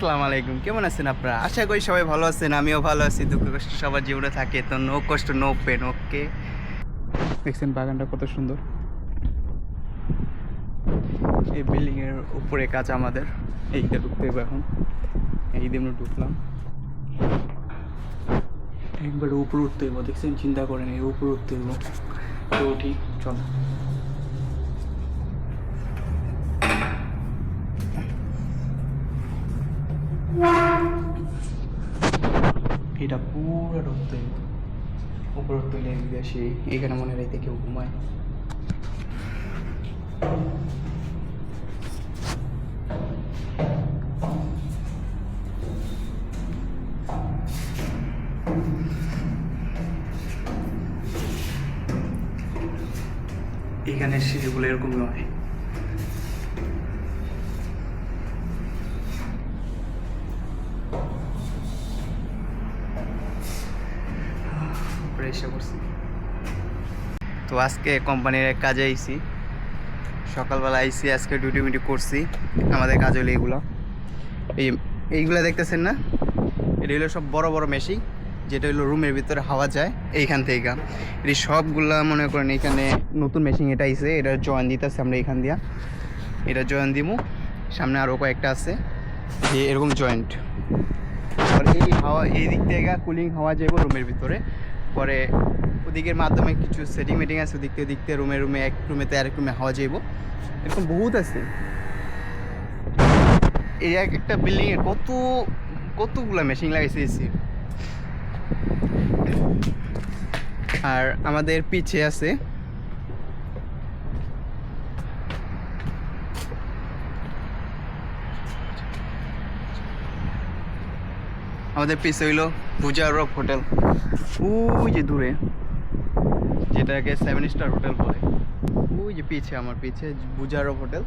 আসসালামু আলাইকুম। কেমন আছেন আপনারা? আশা করি সবাই ভালো আছেন আমিও ভালো আছি। দুঃখ কষ্ট সবার জীবনে থাকে তো নো কষ্ট নো পেন ওকে দেখছেন বাগানটা কত সুন্দর। এই বিল্ডিং এর উপরে কাজ আমাদের। এইটা ঢুকতে হবে এখন। এই আমরা ঢুকলাম। একবার উপরে উঠতে হইব দেখছেন? চিন্তা করেন এই উপরে উঠতে হইব তো উঠি চলো। এটা পুরো হইব উপরে এদিকে আসি এখানে মনে রাইতে কেউ ঘুমায় এখানে সিঁড়িগুলো এরকম নয়। উপরে এসে পড়ছি। তো আজকে কোম্পানির এক কাজে আইছি। সকালবেলা আইসি আজকে ডিউটি মিউটি করছি। আমাদের কাজ হলো এইগুলো এই এইগুলো দেখতেছেন না? এটা হলো সব বড় বড় মেশিন যেটা হলো রুমের ভিতরে হাওয়া যায় এইখান থেকে। এই সবগুলা মনে করেন এখানে নতুন মেশিন এটা আইছে, এটা জয়েন দিতেছে আমরা এখান দিয়া। এটা জয়েন দিমু, সামনে আরও কয়েকটা আছে। যে এরকম জয়েন্ট আর এই হাওয়া, এই দিক থেকে কুলিং হাওয়া যাব রুমের ভিতরে। পরে ওদিকের মাধ্যমে কিছু সেটিং মেটিং আছে ওদিক থেকে থেকে রুমে রুমে এক রুমেতে আরেক রুমে হওয়া যাইব। এরকম বহুত আছে। এই এক একটা বিল্ডিংয়ে কত, কতগুলো মেশিন লাগাইছে এসি আর আমাদের পিছে আছে। আমাদের পিছে হইল পূজা রক হোটেল। ওই যে দূরে, যেটাকে সেভেন স্টার হোটেল বলে। ওই যে পিছে, আমার পিছে বুজা রক হোটেল।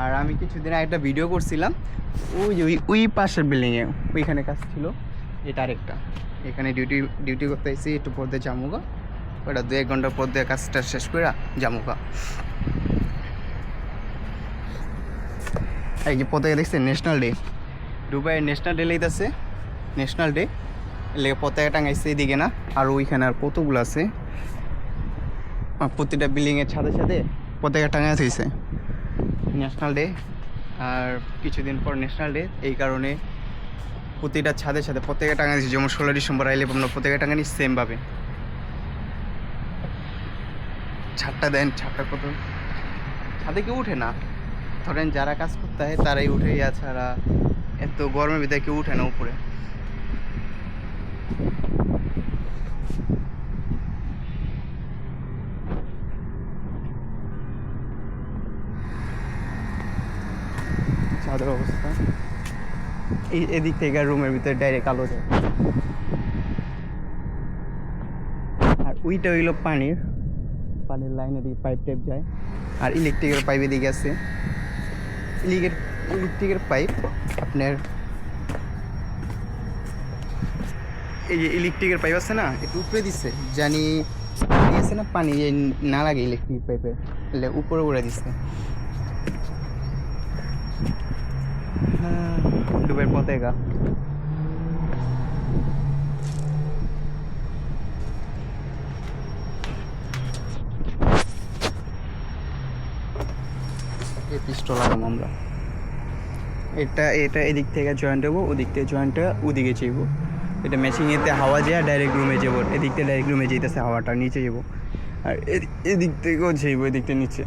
আর আমি কিছুদিন আগে একটা ভিডিও করছিলাম, ওই যে ওই ওই পাশের বিল্ডিংয়ে ওইখানে কাজ ছিল। এটা আরেকটা। এখানে ডিউটি ডিউটি করতে এসেছি, একটু পর দিয়ে জামুগা। ওটা দু এক ঘণ্টা পর দিয়ে কাজটা শেষ করে জামুগা। এই যে পতাকা দেখছেন? ন্যাশনাল ডে দুবাইয়ের ন্যাশনাল ডে লেগেছে। ন্যাশনাল ডে লেগে পতাকা টাঙাইছে এদিকে না, আর ওইখানে আর কতগুলো আছে? প্রতিটা বিল্ডিংয়ের ছাদে ছাদে পতাকা টাঙাই হয়েছে ন্যাশনাল ডে আর কিছুদিন পর ন্যাশনাল ডে এই কারণে প্রতিটা ছাদে ছাদে পতাকা টাঙাইছি যেমন ষোলো ডিসেম্বর আইলে আমরা পতাকা টাঙানি সেমভাবে ছাদটা দেন, ছাদটা কত? ছাদে কেউ উঠে না। ধরেন যারা কাজ করতে হয়, তারাই উঠে। ছাড়া এত গরমের ভিতরে কেউ উঠে না উপরে। অবস্থা। এই এদিক থেকে রুমের ভিতরে ডাইরেক্ট আলো যায়। আর ওইটা হইল পানির। পানির লাইন এদিকে পাইপ টাইপ যায়। আর ইলেকট্রিকের পাইপ এদিকে আছে। ইলেকট্রিকের পাইপ আপনার এই যে ইলেকট্রিকের পাইপ আছে না একটু উপরে দিচ্ছে জানি আছে না পানি না লাগে ইলেকট্রিক পাইপে এলে উপরে উড়ে দিচ্ছে হ্যাঁ, ডুবের পিস্টল লাগাম আমরা। এটা এটা এদিক থেকে জয়েন্ট হব ওদিক থেকে জয়েন্টটা ওদিকে চাইব। এটা মেশিনেতে হাওয়া যায় ডাইরেক্ট রুমে যাব। এদিক থেকে ডাইরেক্ট রুমে যেতেছে হাওয়াটা, নিচে যাব। আর এদি- এদিক থেকেও যাইবো এদিক থেকে নিচে।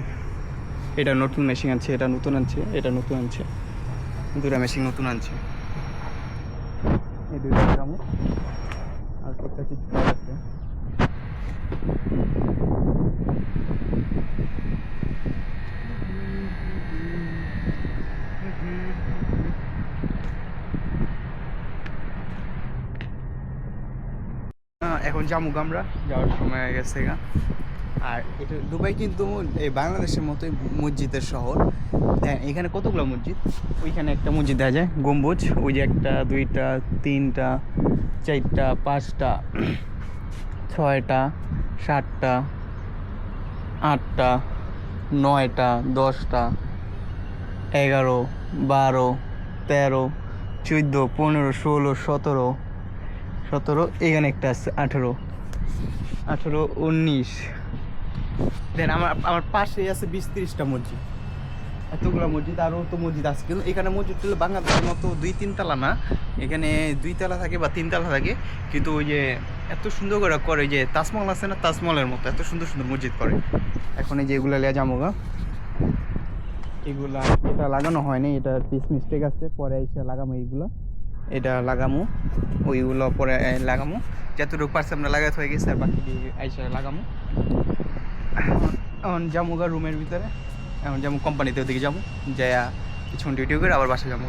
এটা নতুন মেশিন আনছে, এটা নতুন আনছে, এটা নতুন আনছে। দুটা মেশিন নতুন আনছে। এই গ্রামও আর টুকটাক কিছু আছে। এখন জামুক আমরা, যাওয়ার সময় হয়ে গেছে গা। আর এটা দুবাই কিন্তু এই বাংলাদেশের মতোই মসজিদের শহর। দেখেন এখানে কতগুলো মসজিদ? ওইখানে একটা মসজিদ দেখা যায়, গম্বুজ, ওই যে একটা, দুইটা, তিনটা, চারটা, পাঁচটা, ছয়টা, সাতটা, আটটা, নয়টা, দশটা, এগারো, বারো, তেরো, চোদ্দ, পনেরো, ষোলো, সতেরো সতেরো, এখানে একটা আছে আঠেরো। আঠেরো, উনিশ। দেন আমার আমার পাশেই আছে বিশ তিরিশটা মসজিদ। এতগুলো মসজিদ আরও তো মসজিদ আছে। কিন্তু এখানে মসজিদগুলো বাংলাদেশের মতো দুই, তিন তলা না। এখানে দুই তলা থাকে বা তিন তলা থাকে। কিন্তু ওই যে এত সুন্দর করে করে যে তাজমহল আছে না, তাজমহলের মতো এত সুন্দর সুন্দর মসজিদ করে। এখন এই যে এগুলো লিয়া যাব গা। এগুলা, এটা লাগানো হয়নি, এটা পিস মিস্টেক আছে। পরে এসে লাগামো এইগুলো। এটা লাগামো, ওইগুলো পরে লাগামু। যতটুকু পারছে আমরা লাগাতে হয়ে গেছে, আর বাকি আইসা লাগামো। এখন যাব রুমের ভিতরে, এখন যাব কোম্পানিতে ওদিকে যাব যাইয়া কিছুক্ষণ ডিউটি করে আবার বাসা যাব